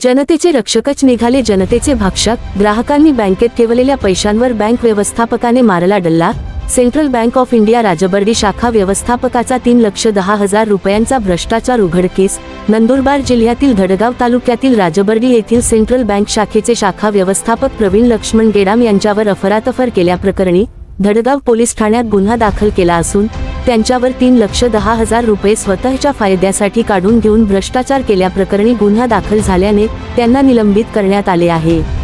जनतेचे रक्षकच निघाले. जनतेचे भाक्षक ग्राहकांनी बँकेत ठेवलेल्या पैशांवर बँक व्यवस्थापकाने मारला डल्ला. Central Bank of India Rajbardi शाखा व्यवस्थापकाचा तीन लक्ष दहा हजार रुपयांचा भ्रष्टाचार उघडकीस नंदुरबार जिल्ह्यातील धडगाव तालुक्यातील राजबर्डी येथील सेंट्रल बँक शाखेचे शाखा व्यवस्थापक प्रवीण लक्ष्मण गेडाम यांच्यावर अफरातफर केल्याप्रकरणी धडगाव पोलीस ठाण्यात गुन्हा दाखल केला असून त्यांच्यावर तीन लक्ष दहा हजार रुपये स्वतःच्या फायद्यासाठी काढून घेऊन भ्रष्टाचार केल्याप्रकरणी गुन्हा दाखल झाल्याने त्यांना निलंबित करण्यात आले आहे.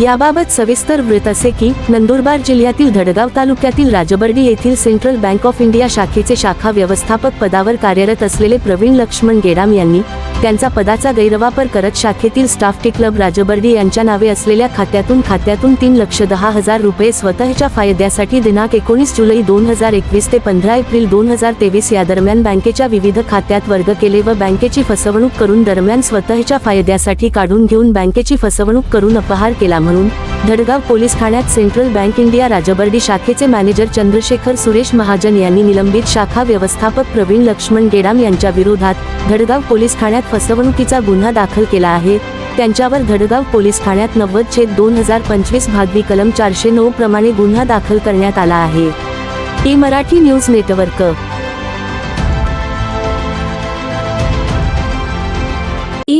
याबाबत सविस्तर वृत्त असे की नंदुरबार जिल्ह्यातील धडगाव तालुक्यातील राजबर्डी येथील सेंट्रल बँक ऑफ इंडिया शाखेचे शाखा व्यवस्थापक पदावर कार्यरत असलेले प्रवीण लक्ष्मण गेडाम यांनी त्यांचा पदाचा गैरवापर करत शाखेतील स्टाफ टी क्लब राजबर्डी यांच्या नावे असलेल्या खात्यातून खात्यातून तीन लक्ष दहा हजार रुपये स्वतःच्या फायद्यासाठी दिनांक एकोणीस जुलै दोन हजार एकवीस ते पंधरा एप्रिल दोन हजार तेवीस या दरम्यान बँकेच्या विविध खात्यात वर्ग केले व बँकेची फसवणूक करून दरम्यान स्वतःच्या फायद्यासाठी काढून घेऊन बँकेची फसवणूक करून अपहार केला. म्हणून धडगाव पोलीस ठाण्यात सेंट्रल बँक इंडिया राजबर्डी शाखेचे मॅनेजर चंद्रशेखर सुरेश महाजन यांनी निलंबित शाखा व्यवस्थापक प्रवीण लक्ष्मण गेडाम यांच्या विरोधात धडगाव पोलीस ठाण्यात फसवणुकीचा गुन्हा दाखल केला आहे. त्यांच्यावर धडगाव पोलीस ठाण्यात नव्वद छेद दोन हजार पंचवीस भागवी कलम चारशे नऊ प्रमाणे गुन्हा दाखल करण्यात आला आहे. E Marathi news network